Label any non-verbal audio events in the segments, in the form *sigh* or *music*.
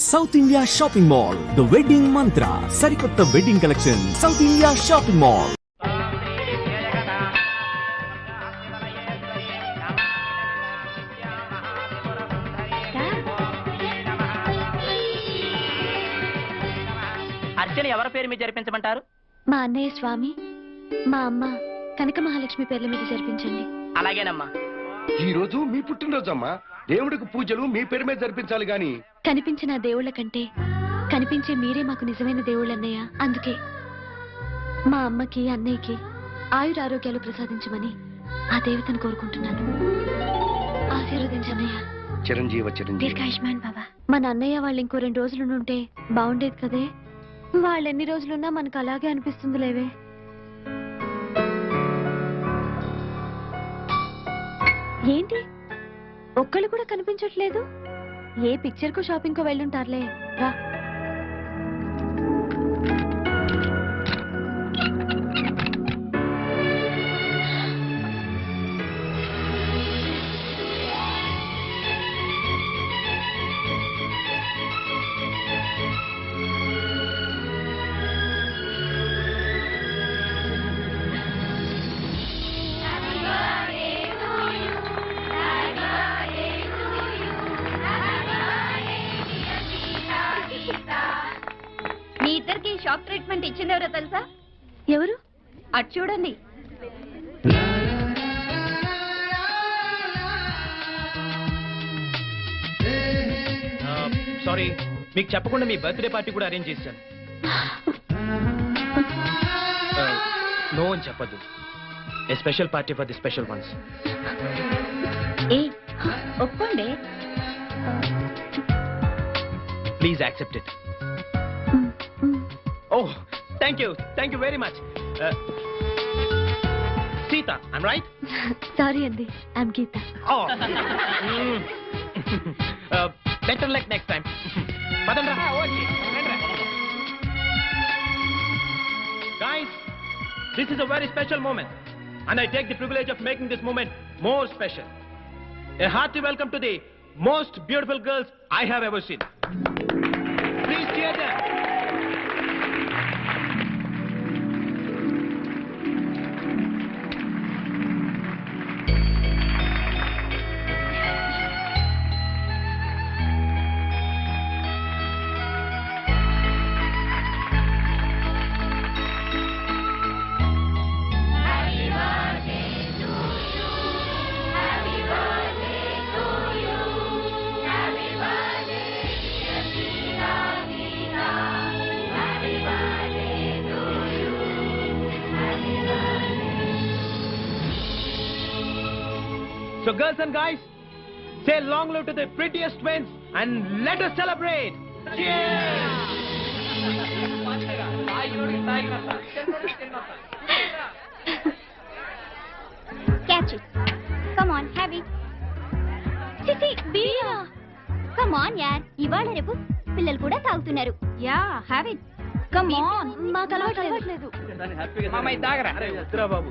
South India Shopping Mall the wedding Mantra సరికొత్త wedding collection South India Shopping Mall Archana ఎవరి పేరు మీద జరిపించమంటారు? మా అన్నయ్య స్వామి మా అమ్మ కనక మహాలక్ష్మి పేర్ల మీద జరిపించండి. అలాగేనమ్మా. ఈ రోజు మీ పుట్టినరోజమ్మా దేవుడికి పూజలు మీ పేరు మీద జరిపించాలి గాని కనిపించిన ఆ దేవుళ్ళ కంటే కనిపించే మీరే మాకు నిజమైన దేవుళ్ళు అన్నయ్య. అందుకే మా అమ్మకి అన్నయ్యకి ఆయుర ఆరోగ్యాలు ప్రసాదించమని ఆ దేవతను కోరుకుంటున్నాను. ఆశీర్వదించన్నయ్య చిరంజీవ చిరంజీవి. దీర్ఘాయుష్మాన్ బాబా. మన అన్నయ్య వాళ్ళు ఇంకో రెండు రోజులు ఉంటే బాగుండేది కదే. వాళ్ళు ఎన్ని రోజులున్నా మనకు అలాగే అనిపిస్తుంది లేవే ఏంటి? ఒక్కళ్ళు కూడా కనిపించట్లేదు? ఏ పిక్చర్కు షాపింగ్కు వెళ్ళుంటారులే. రా. చూడండి. సారీ మీకు చెప్పకుండా మీ బర్త్డే పార్టీ కూడా అరేంజ్ చేశాను. నో అని చెప్పద్దు. A special party for the special ones ఏ ఒప్పుకోండి. Please accept it oh thank you thank you very much Sita I'm right sorry అండి I'm Geetha Oh. uh, better luck next time. పదండ్రా. Guys, this is a very special moment. And I take the privilege of making this moment more special. A hearty welcome to the most beautiful girls I have ever seen. And guys, say long live to the prettiest twins and let us celebrate. Cheers! Catch it come on have it చిచి బీరా come on యార్ ఇవాళ రేపు పిల్లలు కూడా తాగుతున్నారు. Yeah have it come on మాకు అలవాటు అలవాట్లేదు అరే వద్దురా బాబు.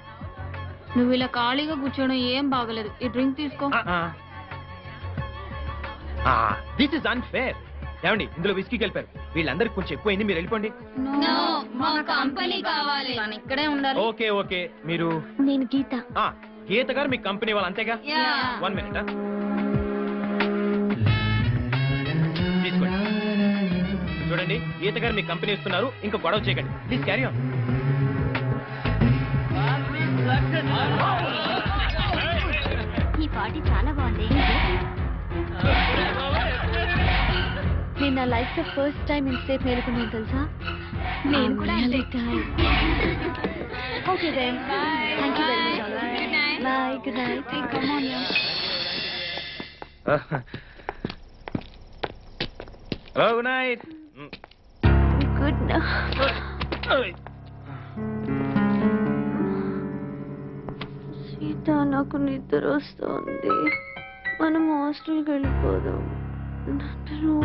నువ్వు ఇలా ఖాళీగా కూర్చోవడం ఏం బాగలేదు. ఈ డ్రింక్ తీసుకో. దిస్ ఇస్ అన్ఫేర్ ఏమండి ఇందులో విస్కీకి వెళ్ళిపోయారు వీళ్ళందరికి కొంచెం ఎక్కువైంది మీరు వెళ్ళిపోండి. మా కంపెనీ కావాలి. తను ఇక్కడే ఉండాలి. Okay okay. మీరు నేను గీత. ఆ, గీత గారు మీ కంపెనీ వాళ్ళు అంతేగా. వన్ మినిట్ తీసుకోండి. చూడండి గీత గారు మీ కంపెనీ ఇస్తున్నారు. ఇంకా గొడవ చేయకండి. ప్లీజ్ క్యారీ ఆన్ ఈ పార్టీ చాలా బాగుంది. నేను నా లైఫ్లో ఫస్ట్ టైం ఇంతసేపు మేలుకున్నాను తెలుసా? నేను కూడా. Okay then thank you very much bye good night come on good night good Sita నాకు నిద్ర వస్తుంది. మనం హాస్టల్కి వెళ్ళిపోదాం. నన్ను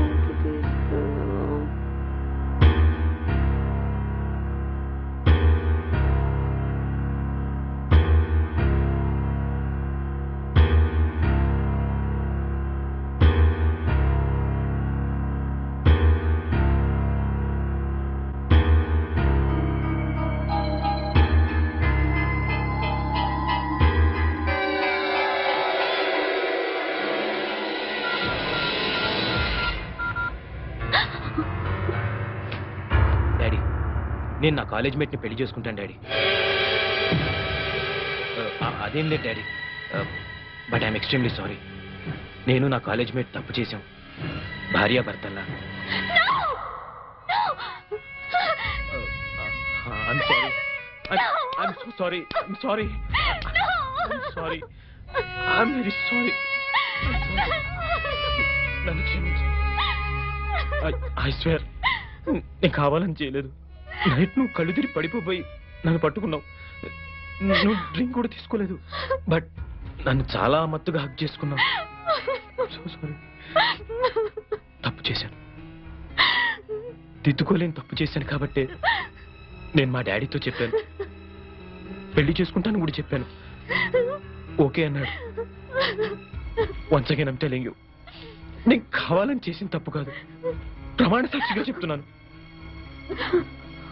నేను నా కాలేజ్ మేట్ని పెళ్ళి చేసుకుంటాను డాడీ. అదేం లేదు daddy. But I'm extremely sorry. నేను నా కాలేజ్ మేట్ తప్పు చేశాం. నన్ను క్షమించు. ఐ స్వేర్ నేను కావాలని చేయలేదు. నైట్ నువ్వు కళ్ళు తిరిగి పడిపోయి నన్ను పట్టుకున్నావు. నువ్వు డ్రింక్ కూడా తీసుకోలేదు. బట్ నన్ను చాలా మత్తుగా హక్ చేసుకున్నావు. సో సారీ తప్పు చేశాను. దిద్దుకోలేని తప్పు చేశాను కాబట్టే నేను మా డాడీతో చెప్పాను. పెళ్ళి చేసుకుంటాను కూడా చెప్పాను. ఓకే అన్నాడు. వన్స్ అగైన్ ఐమ్ టెలింగ్ నేను కావాలని చేసిన తప్పు కాదు. ప్రమాణ సాక్షిగా చెప్తున్నాను.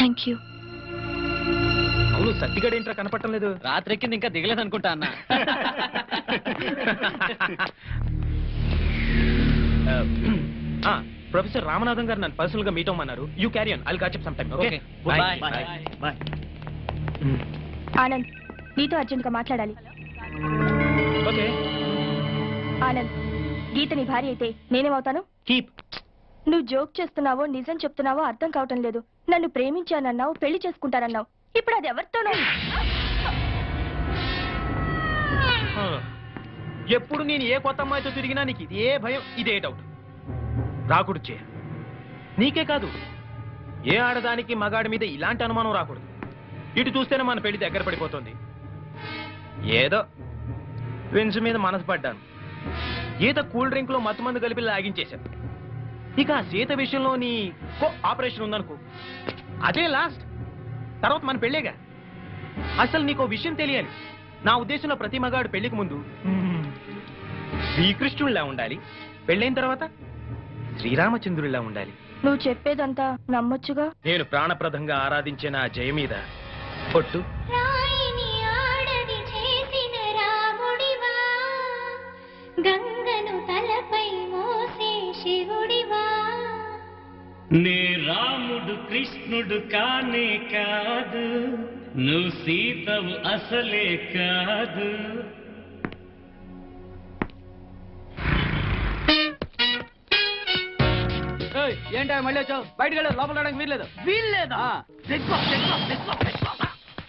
థ్యాంక్ యూ అవును సత్తిగడ ఏంట్రా కనపడటం లేదు? రాత్రి ఎక్కింది ఇంకా దిగలేదు అనుకుంటా అన్న. *laughs* *clears throat* ప్రొఫెసర్ రామనాథన్ గారు నన్ను పర్సనల్గా meet అవ్వమన్నారు. You carry on I'll catch some time okay. Anand నీతో అర్జెంట్గా మాట్లాడాలి. ఓకే ఆనంద్ గీత నీ భార్య అయితే నేనేమవుతాను? కీప్ నువ్వు జోక్ చేస్తున్నావో నిజం చెప్తున్నావో అర్థం కావటం లేదు. నన్ను ప్రేమించానన్నావు పెళ్ళి చేసుకుంటానన్నావు. ఇప్పుడు అది ఎవరితోనో ఎప్పుడు నేను ఏ కొత్త అమ్మాయితో తిరిగినా నీకు ఇదే భయం ఇదే డౌట్ రాకూడదు చే. నీకే కాదు. ఏ ఆడదానికి మగాడి మీద ఇలాంటి అనుమానం రాకూడదు. ఇటు చూస్తేనే మన పెళ్ళి దగ్గర పడిపోతుంది. ఏదో ఫ్రెండ్స్ మీద మనసు పడ్డాను. ఈత కూల్ డ్రింక్లో మత్తు మందు కలిపి లాగించేశాను. ఇక ఆ సీత విషయంలో నీ కో ఆపరేషన్ ఉందనుకో. అదే లాస్ట్. తర్వాత మన పెళ్ళేగా. అసలు నీకు విషయం తెలియాలి. నా ఉద్దేశంలో ప్రతి మగాడు పెళ్ళికి ముందు శ్రీకృష్ణుడిలా ఉండాలి. పెళ్ళైన తర్వాత శ్రీరామచంద్రుడిలా ఉండాలి. నువ్వు చెప్పేదంతా నమ్మొచ్చుగా? నేను ప్రాణప్రదంగా ఆరాధించిన జయ మీద పొట్టు. నే రాముడు కృష్ణుడు కానే కాదు నువ్వు సీతవు అసలే కాదు. ఏంటో మళ్ళీ వచ్చావు? బయటకు వెళ్ళి లోపల రావడానికి వీల్లేదు. వీల్లేదా?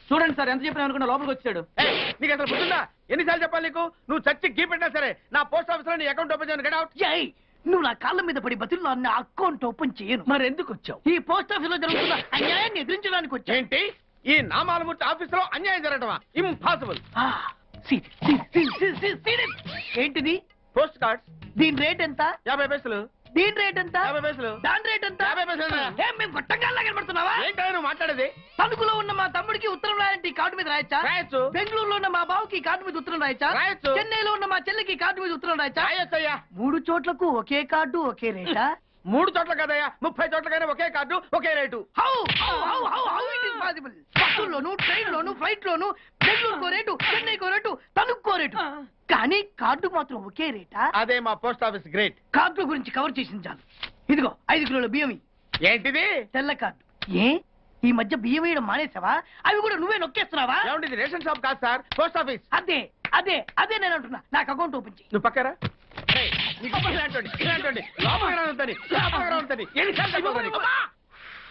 చూడండి సార్ ఎంత చెప్పినా అనుకున్నా లోపలికి వచ్చాడు. ఏయ్, నీకు అసలు గుర్తుందా ఎన్నిసార్లు చెప్పాలి నీకు? నువ్వు చచ్చి గీ పెట్టినా సరే నా పోస్ట్ ఆఫీస్లో నీ అకౌంట్ ఓపెన్ చేయను గడౌట్ ఏయ్ నువ్వు నా కాళ్ళ మీద పడి బతుల్లో నా అకౌంట్ ఓపెన్ చేయను మరి ఎందుకు వచ్చావు ఈ పోస్ట్ ఆఫీస్లో జరుగుతున్న అన్యాయాన్ని ఎదిరించడానికి వచ్చా ఏంటి ఈ నామాలమూర్తి ఆఫీస్లో అన్యాయం జరగటమా ఇంపాసిబుల్ ఏంటిది పోస్ట్ కార్డ్స్ దీని రేట్ ఎంత యాభై పైసలు దీని రేట్ ఎంత? యాభై పైసలు. దాని రేట్ ఎంత? యాభై పైసలు. ఏం మేము గొట్టంగా కనబడుతున్నావా ఏంటో నువ్వు మాట్లాడేది. తణుకులో ఉన్న మా తమ్ముడికి ఉత్తరం రాయంటే ఈ కార్డు మీద రాయచ్చా? రాయొచ్చు. బెంగళూరులో ఉన్న మా బావుకి కార్డు మీద ఉత్తరం రాయచ్చా? రాయొచ్చు. చెన్నైలో ఉన్న మా చెల్లికి కార్డు మీద ఉత్తరం రాయచ్చా? రాయొచ్చయ్యా. మూడు చోట్లకు ఒకే కార్డు ఒకే రేటా? మూడు చోట్ల కదయ్యా ముప్పై చోట్లకైనా ఒకే card okay rate. How how how how how it is possible బస్సుల్లోను train లోను ఫ్లైట్ లోను బెంగళూరుకో రేటు చెన్నైకో రేటు తణుక్కో రేటు. కానీ కార్డు మాత్రం ఒకే రేటా? అదే మా పోస్ట్ ఆఫీస్ గ్రేట్. కార్డు గురించి కవర్ చేసింది చాలు. ఇదిగో ఐదు కిలోల బియ్యం ఇయ్యి. ఏంటిది? తెల్ల కార్డు. ఏ? ఈ మధ్య బియ్యం వేయడం మానేసావా అవి కూడా నువ్వే నొక్కేస్తున్నావా? రేషన్ షాప్ కాదు సార్ పోస్ట్ ఆఫీస్. అదే అదే అదే నేను అంటున్నా. నాకు అకౌంట్ ఓపెన్ చేయి. నువ్వు పక్కరా?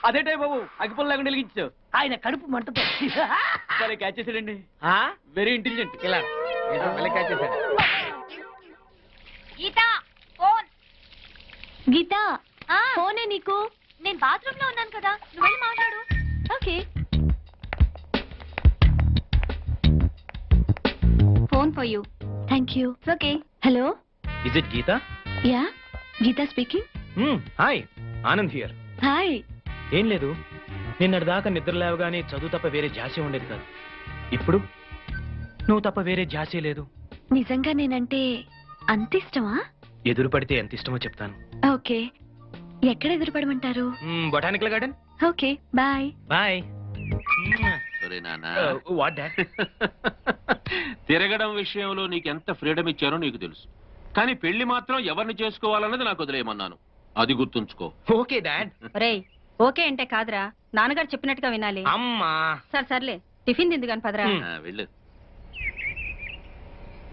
అదేటే బాబు అగ్గిపుల్ల లేకుండా వెలిగించావు ఆయన కడుపు మంటతో. సరే క్యాచ్ చేసాడండి ఆ? వెరీ ఇంటెలిజెంట్ ఇలా catch చేశాడు. గీత ఫోన్. గీత ఫోనే నీకు? నేను బాత్రూమ్లో ఉన్నాను కదా నువ్వు వెళ్ళి మాట్లాడు. Okay. Phone for you. Thank you okay. Hello? Is it Geetha yeah Geetha speaking hi Anand here hi ఏం లేదు. నిన్నటి దాకా నిద్ర లేవగానే చదువు తప్ప వేరే ధ్యాసే ఉండేది కాదు. ఇప్పుడు? నువ్వు తప్ప వేరే ధ్యాసే లేదు. నిజంగా నేనంటే అంత ఇష్టమా? ఎదురు పడితే ఎంత ఇష్టమో చెప్తాను. ఓకే. ఎక్కడ ఎదురుపడమంటారు botanical garden okay bye. Bye dad *laughs* తిరగడం విషయంలో నీకు ఎంత ఫ్రీడమ్ ఇచ్చారో నీకు తెలుసు. కానీ పెళ్ళి మాత్రం ఎవరిని చేసుకోవాలన్నది నాకు వదిలేయమన్నాను. అది గుర్తుంచుకో. Okay dad. రేయ్ ఓకే అంటే కాదురా. నాన్నగారు చెప్పినట్టుగా వినాలి. అమ్మా. సరే సర్లే. టిఫిన్ తింది కాని పదరా. ఆ, వెళ్ళు.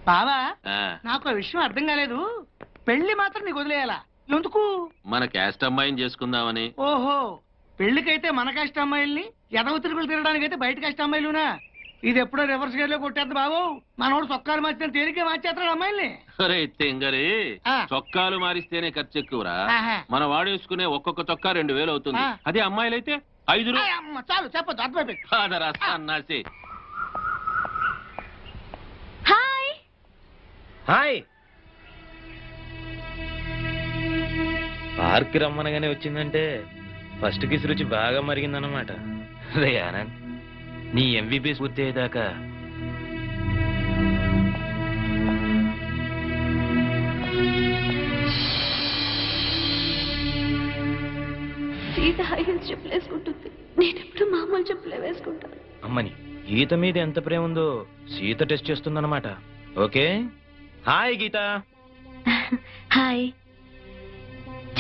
బావా ఆ, నాకు ఆ విషయం అర్థం కాలేదు. పెళ్ళి మాత్రం నీకు వదిలేయాలా? ఎందుకు? మన క్యాస్ట్ అమ్మాయిని చేసుకుందామని. ఓహో పెళ్ళికైతే మన కష్ట అమ్మాయిల్ని ఎదవ తిరుగులు తిరగడానికైతే బయట కష్ట అమ్మాయిలునా? ఇది ఎప్పుడో రివర్స్ గేర్లో కొట్టేద్దు బాబు. మనోడు సొక్కాలు మార్చిన తేలికే మార్చేస్తాడు అమ్మాయిల్ని. అరే తెంగరి ఆ. చొక్కాలు మారిస్తేనే ఖర్చు ఎక్కువరా? ఆహా. మన వాడేసుకునే ఒక్కొక్క చొక్కా రెండు వేలు అవుతుంది. ఆ. అదే అమ్మాయిలైతే ఐదు ఆయ్ అమ్మ, చాలు చెప్పొద్దు అర్థమైపోయింది. అన్నాసి హాయ్. హాయ్. పార్క్ రమ్మనగానే వచ్చిందంటే ఫస్ట్ కిస్ రుచి బాగా మరిగిందన్నమాట. రే ఆనంద్. నీ ఎంబీబీఎస్ పూర్తి అయ్యేదాకా. సీత హై హీల్స్ చెప్పులు వేసుకుంటుంది. నేను ఎప్పుడు మామూలు చెప్పులే వేసుకుంటాను. అమ్మని గీత మీద ఎంత ప్రేమ ఉందో సీత టెస్ట్ చేస్తుందన్నమాట. ఓకే? హాయ్ గీత. హాయ్.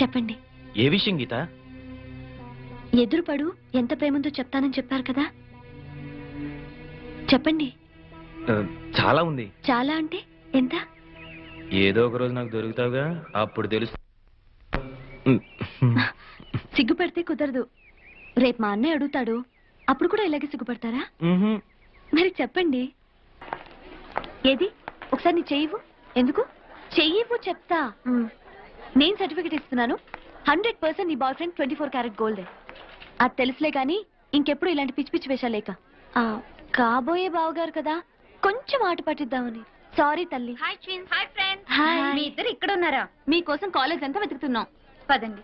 చెప్పండి. ఏ విషయం గీత? ఎదురుపడు ఎంత ప్రేమంతో చెప్తానని చెప్పారు కదా? చెప్పండి. చాలా ఉంది. చాలా అంటే ఎంత? ఏదో ఒక రోజు నాకు దొరుకుతావుగా అప్పుడు తెలుసు. సిగ్గుపడితే కుదరదు. రేపు మా అన్నయ్య అడుగుతాడు. అప్పుడు కూడా ఇలాగే సిగ్గుపడతారా. మరి చెప్పండి. ఏది? ఒకసారి నీ చెయ్యవు ఎందుకు? చెయ్యవు చెప్తా. నేను సర్టిఫికెట్ ఇస్తున్నాను. హండ్రెడ్ పర్సెంట్ నీ boyfriend twenty four carat gold. అది తెలుసులే కానీ ఇంకెప్పుడు ఇలాంటి పిచ్చి పిచ్చి వేషాలేక ఆ, కాబోయే బావగారు కదా కొంచెం ఆట పట్టిద్దామని. సారీ తల్లి. Hi twins hi friends hi మీ ఇద్దరు ఇక్కడ ఉన్నారా మీకోసం కాలేజ్ అంతా వెతుకుతున్నాం. పదండి.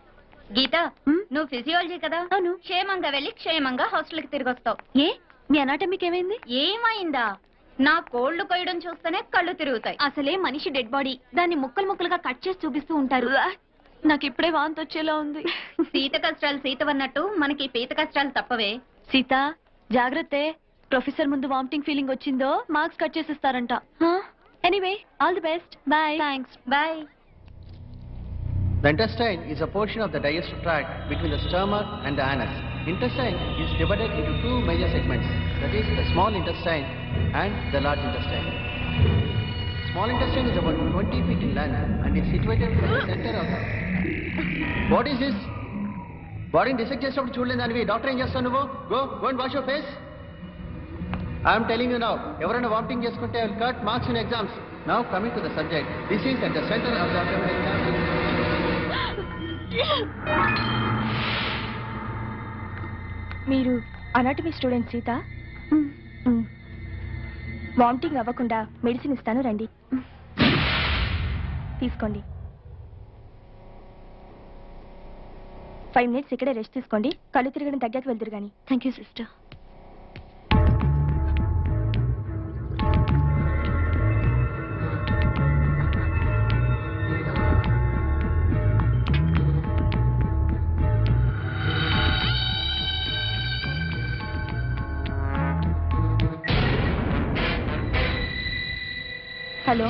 గీత మ్? నువ్వు ఫిజియాలజీ కదా? అవును. క్షేమంగా వెళ్ళి క్షేమంగా హాస్టల్కి తిరిగి వస్తావు. ఏ? మీ అనాటమీకి ఏమైంది? ఏమైందా? నా కోళ్ళు కొయ్యడం చూస్తేనే కళ్ళు తిరుగుతాయి. అసలే మనిషి డెడ్ బాడీ దాన్ని ముక్కలు ముక్కలుగా కట్ చేసి చూపిస్తూ ఉంటారు. నాకు ఇప్పుడే వాంతి వచ్చేలా ఉంది. *laughs* సీత కష్టాలు సీతవన్నట్టు మనకి పీత కష్టాలు తప్పవే. సీత జాగ్రత్త. ప్రొఫెసర్ ముందు వామిటింగ్ ఫీలింగ్ వచ్చిందో marks cut చేసిస్తారంట anyway all the best bye thanks bye The intestine is a portion of the digestive tract between the stomach and the anus. Intestine is divided into two major segments, that is the small intestine and the large intestine. Small intestine is about 20 feet in length and is situated at the center of What is this? బాడీని dissect చేసినప్పుడు చూడలేదు దానివి doctor ఏం చేస్తావు నువ్వు go go and wash your face I'm telling you now ఎవరైనా vomiting చేసుకుంటే I will cut marks in exams now coming to the subject this is at the centre of the మీరు anatomy student Sita? Vomiting అవ్వకుండా medicine ఇస్తాను రండి. తీసుకోండి. Five minutes ఇక్కడే rest తీసుకోండి. కళ్ళు తిరగడం తగ్గాక వెళ్తురు కానీ thank you sister hello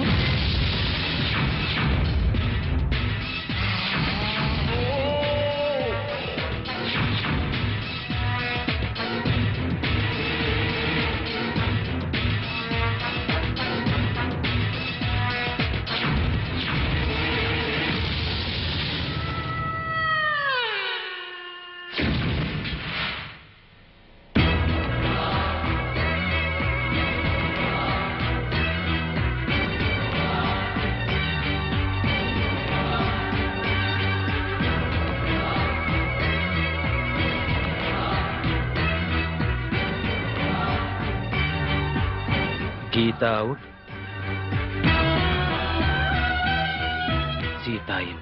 Geetha out Sita in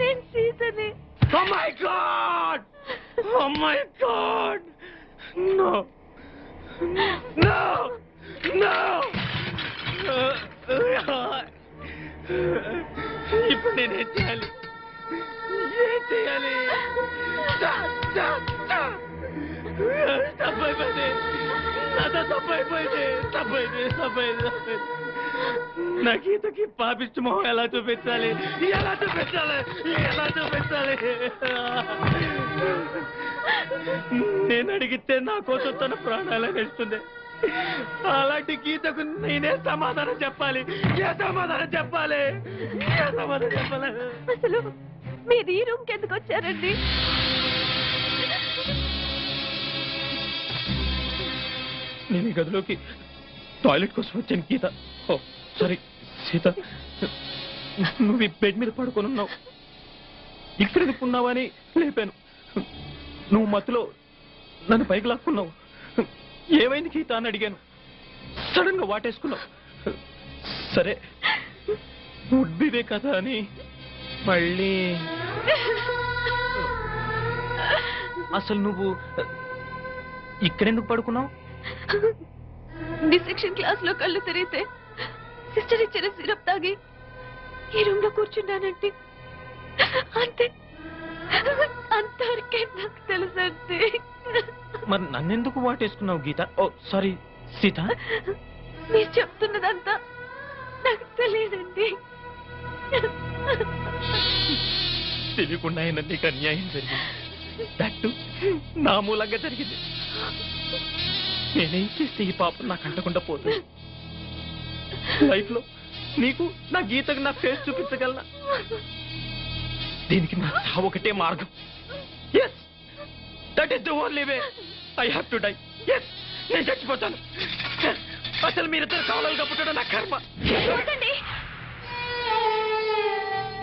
నేను సీతని Oh my god! Oh my god! No! No! No! ఇప్పుడు నేనేం చేయాలి ఏం చేయాలి తప్పైపోయింది నాతో తప్పైపోయింది తప్పైంది తప్పైంది తప్పైంది నా గీతకి పాపిష్టి మొహం ఎలా చూపించాలి? ఎలా చూపించాలి? ఎలా చూపించాలి? నేను అడిగితే నా కోసం తన ప్రాణాలు ఇస్తుంది అలాంటి గీతకు నేనే సమాధానం చెప్పాలి. ఏ సమాధానం చెప్పాలి? ఏ సమాధానం చెప్పాలి? అసలు మీరు ఈ రూమ్ ఎందుకు వచ్చారండి? నేను ఈ గదిలోకి టాయిలెట్ కోసం వచ్చాను గీత. ఓ సారీ సీత. నువ్వు ఈ బెడ్ మీద పడుకొని ఉన్నావు. ఇక్కడ ఎందుకున్నావని లేపాను. నువ్వు మత్తులో నన్ను పైకి లాక్కున్నావు. ఏమైంది గీత అని అడిగాను. సడన్గా వాటేసుకున్నావు. సరే ఉడ్బివే కదా అని మళ్ళీ అసలు నువ్వు ఇక్కడెందుకు పడుకున్నావు? డిసెక్షన్ క్లాస్లో కళ్ళు తిరిగితే సిస్టర్ ఇచ్చిన సిరప్ తాగి ఈ రూమ్లో కూర్చున్నానంటే అంతే. అంతవరకే నాకు తెలుసండి మరి నన్నెందుకు వాటేసుకున్నావు గీత? ఓ సారీ సీత. మీరు చెప్తున్నదంతా నాకు తెలియదండి. తెలియకుండా అయినా నీకు అన్యాయం జరిగింది. దట్టు నా మూలంగా జరిగింది. నేనేం చేస్తే ఈ పాపం నాకు అంటకుండా పోతుంది లైఫ్లో నీకు నా గీతకు నా ఫేస్ చూపించగలనా? దీనికి నా చావు ఒకటే మార్గం. Yes that is the only way I have to die yes నేను చచ్చిపోతాను. Yes. అసలు మీరిద్దరు కావాలిగా పుట్టడం నా కర్మ.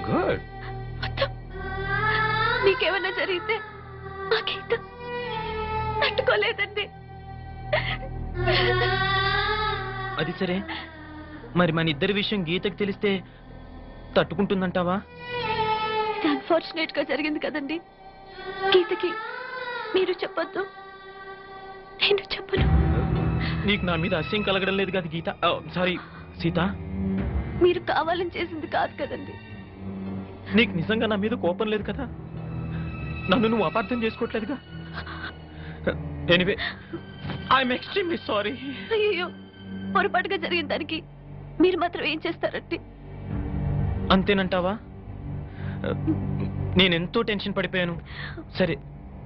గుడ్. మీకేమన్నా జరిగితే ఆ గీత తట్టుకోలేదండి. అది సరే. మరి మన ఇద్దరి విషయం గీతకి తెలిస్తే తట్టుకుంటుందంటావా? అన్ఫార్చునేట్గా జరిగింది కదండి. గీతకి మీరు చెప్పొద్దు. నేను చెప్పను. నీకు నా మీద అస్యం కలగడం లేదు కదా గీత? సారీ సీత. మీరు కావాలని చేసింది కాదు కదండి. నీకు నిజంగా నా మీద కోపం లేదు కదా? నన్ను నువ్వు అపార్థం చేసుకోవట్లేదుగా? ఎనివే ఐఎమ్ ఎక్స్ట్రీమ్లీ సారీ అయ్యో పొరపాటుగా జరిగిన దానికి మీరు మాత్రం ఏం చేస్తారంటే అంతేనంటావా? నేను ఎంతో టెన్షన్ పడిపోయాను. సరే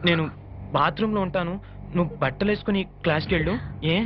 నేను బాత్రూంలో ఉంటాను. నువ్వు బట్టలు వేసుకుని క్లాస్కి వెళ్ళు. ఏ?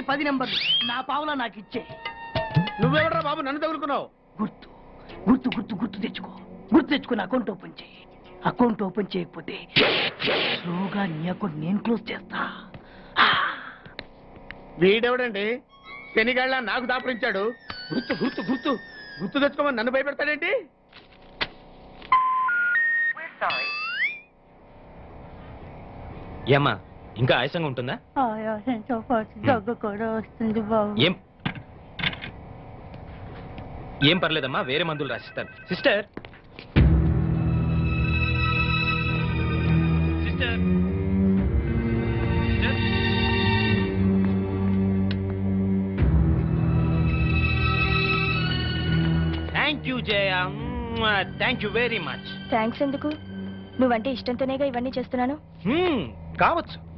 పది నెంబర్లు. నా పావులా నాకు ఇచ్చే. నువ్వెవడరా బాబు? నన్ను తగులుకున్నావు. గుర్తు గుర్తు గుర్తు గుర్తు తెచ్చుకో. గుర్తు తెచ్చుకుని అకౌంట్ ఓపెన్ చేయి. అకౌంట్ ఓపెన్ చేయకపోతే స్లోగా నీ అకౌంట్ నేను క్లోజ్ చేస్తా. వీడెవడండి? శనిగాళ్ళ నాకు దాపరించాడు. గుర్తు గుర్తు గుర్తు. గుర్తు తెచ్చుకోమని నన్ను భయపెడతాడేంటి? ఏమ్మా ఇంకా ఆయాసంగా ఉంటుందా? ఆయాసంతో పాటు దగ్గు కూడా వస్తుంది బాబు ఏం? ఏం పర్లేదమ్మా వేరే మందులు రాసిస్తాను. Sister! Sister! Thank you Jaya thank you very much thanks ఎందుకు? నువ్వంటే ఇష్టంతోనేగా ఇవన్నీ చేస్తున్నాను. కావచ్చు.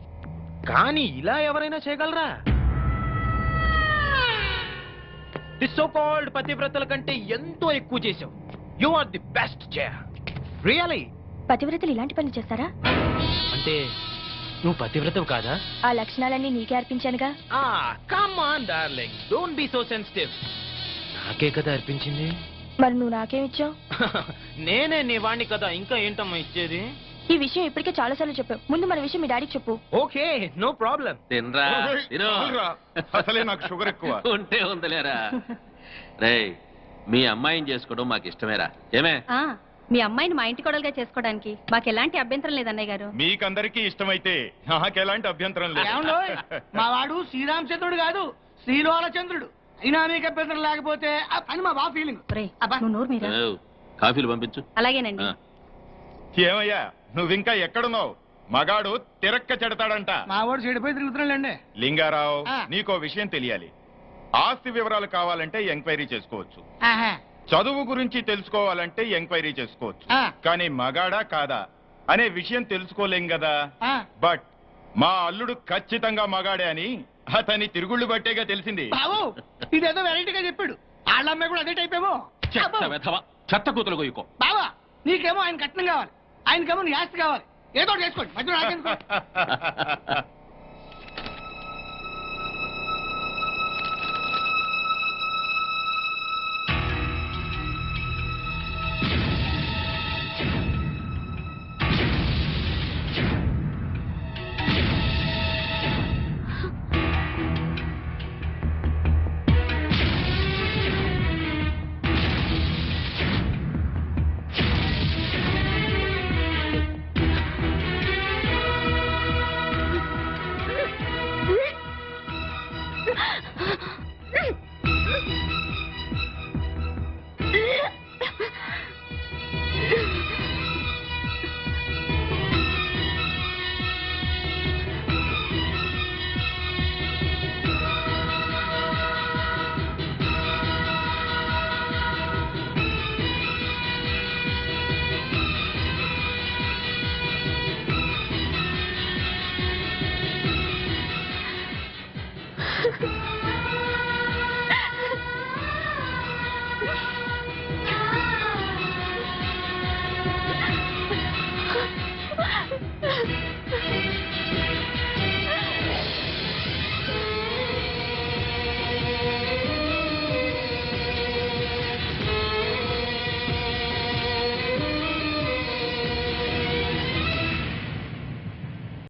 కానీ ఇలా ఎవరైనా చేయగలరా? ది సో కాల్డ్ పతివ్రతల కంటే ఎంతో ఎక్కువ చేసావు you are the best Jaya. Really పతివ్రతలు ఇలాంటి పనులు చేస్తారా? అంటే నువ్వు పతివ్రతవు కాదా? ఆ లక్షణాలన్నీ నీకే అర్పించానుగా. ఆ come on darling don't be so sensitive నాకే కదా అర్పించింది? మరి నువ్వు నాకేమిచ్చావు? *laughs* నేనే నీ వాణ్ణి కదా ఇంకా ఏంటమ్మా ఇచ్చేది? ఈ విషయం ఇప్పటికే చాలా సార్లు చెప్పావు. ముందు మన విషయం మీ డాడీకి చెప్పు. Okay no problem. తినరా? తిను అసలే నాకు షుగర్ ఎక్కువ. *laughs* ఉంటే ఉందిలేరా. రేయ్ మీ అమ్మాయిని చేసుకోవడం మాకు ఇష్టమేరా. ఏమే? మీ అమ్మాయిని మా ఇంటి కొడలుగా చేసుకోవడానికి మాకు ఎలాంటి అభ్యంతరం లేదు అన్నయ్య గారు. మీకందరికీ ఇష్టమైతే నాకెలాంటి అభ్యంతరం ఏమండోయ్? లేదు *laughs* మా వాడు శ్రీరామచంద్రుడు కాదు శ్రీలోలచంద్రుడు. అయినా మీకు అభ్యంతరం లేకపోతే ఆ అని మా బా ఫీలింగ్ అబ్బా. నువ్వు నోరు మీద కాఫీలు పంపించు. అలాగేనండి. ఆ. ఏమయ్యా? నువ్వింకా ఎక్కడున్నావు? మగాడు తిరక్క చెడతాడంట. మా వాడు చెడిపోయి తిరుగుతున్నాడండి. లింగారావు. నీకో విషయం తెలియాలి. ఆస్తి వివరాలు కావాలంటే ఎంక్వైరీ చేసుకోవచ్చు. చదువు గురించి తెలుసుకోవాలంటే ఎంక్వైరీ చేసుకోవచ్చు. కానీ మగాడా కాదా? అనే విషయం తెలుసుకోలేం కదా. బట్ మా అల్లుడు ఖచ్చితంగా మగాడే అని అతని తిరుగుళ్ళు బట్టేగా తెలిసింది. ఇదేదో వెరైటీగా చెప్పాడు. వాళ్ళ అమ్మాయి కూడా అదే టైప్ ఏమో. చెత్త కూతురు గొయ్యుకో బావా నీకేమో ఆయన కట్నం కావాలి. ఆయన గమని యాస్తి కావాలి. ఏదో చేసుకోండి. మధ్యలో *laughs*